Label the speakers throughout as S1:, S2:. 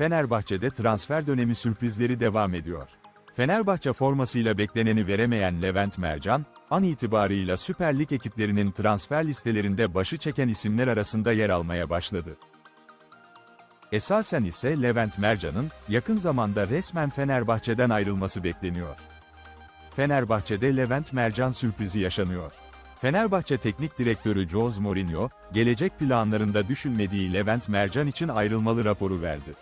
S1: Fenerbahçe'de transfer dönemi sürprizleri devam ediyor. Fenerbahçe formasıyla bekleneni veremeyen Levent Mercan, an itibarıyla Süper Lig ekiplerinin transfer listelerinde başı çeken isimler arasında yer almaya başladı. Esasen ise Levent Mercan'ın, yakın zamanda resmen Fenerbahçe'den ayrılması bekleniyor. Fenerbahçe'de Levent Mercan sürprizi yaşanıyor. Fenerbahçe Teknik Direktörü Jose Mourinho, gelecek planlarında düşünmediği Levent Mercan için ayrılmalı raporu verdi.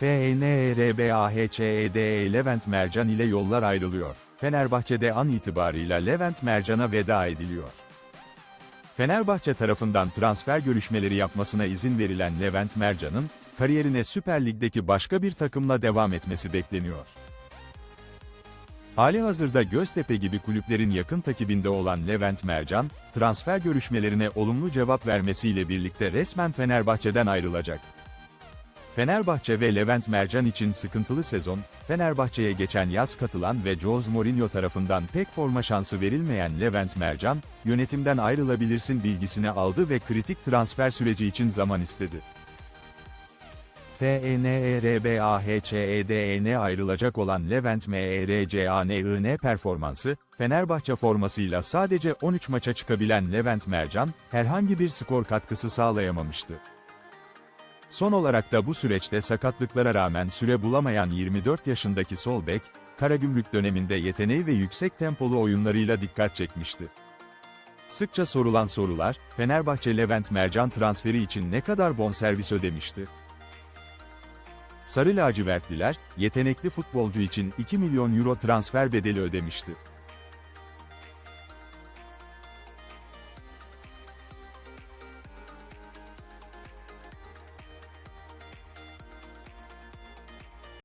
S1: FNRBAHÇEDE Levent Mercan ile yollar ayrılıyor. Fenerbahçe'de an itibarıyla Levent Mercan'a veda ediliyor. Fenerbahçe tarafından transfer görüşmeleri yapmasına izin verilen Levent Mercan'ın, kariyerine Süper Lig'deki başka bir takımla devam etmesi bekleniyor. Hali hazırda Göztepe gibi kulüplerin yakın takibinde olan Levent Mercan, transfer görüşmelerine olumlu cevap vermesiyle birlikte resmen Fenerbahçe'den ayrılacak. Fenerbahçe ve Levent Mercan için sıkıntılı sezon, Fenerbahçe'ye geçen yaz katılan ve Jose Mourinho tarafından pek forma şansı verilmeyen Levent Mercan, yönetimden ayrılabilirsin bilgisini aldı ve kritik transfer süreci için zaman istedi. E FNRBAHÇEDEN ayrılacak olan Levent MERCANIN performansı, Fenerbahçe formasıyla sadece 13 maça çıkabilen Levent Mercan, herhangi bir skor katkısı sağlayamamıştı. Son olarak da bu süreçte sakatlıklara rağmen süre bulamayan 24 yaşındaki sol bek, Karagümrük döneminde yeteneği ve yüksek tempolu oyunlarıyla dikkat çekmişti. Sıkça sorulan sorular, Fenerbahçe Levent Mercan transferi için ne kadar bonservis ödemişti? Sarı lacivertliler, yetenekli futbolcu için 2 milyon euro transfer bedeli ödemişti.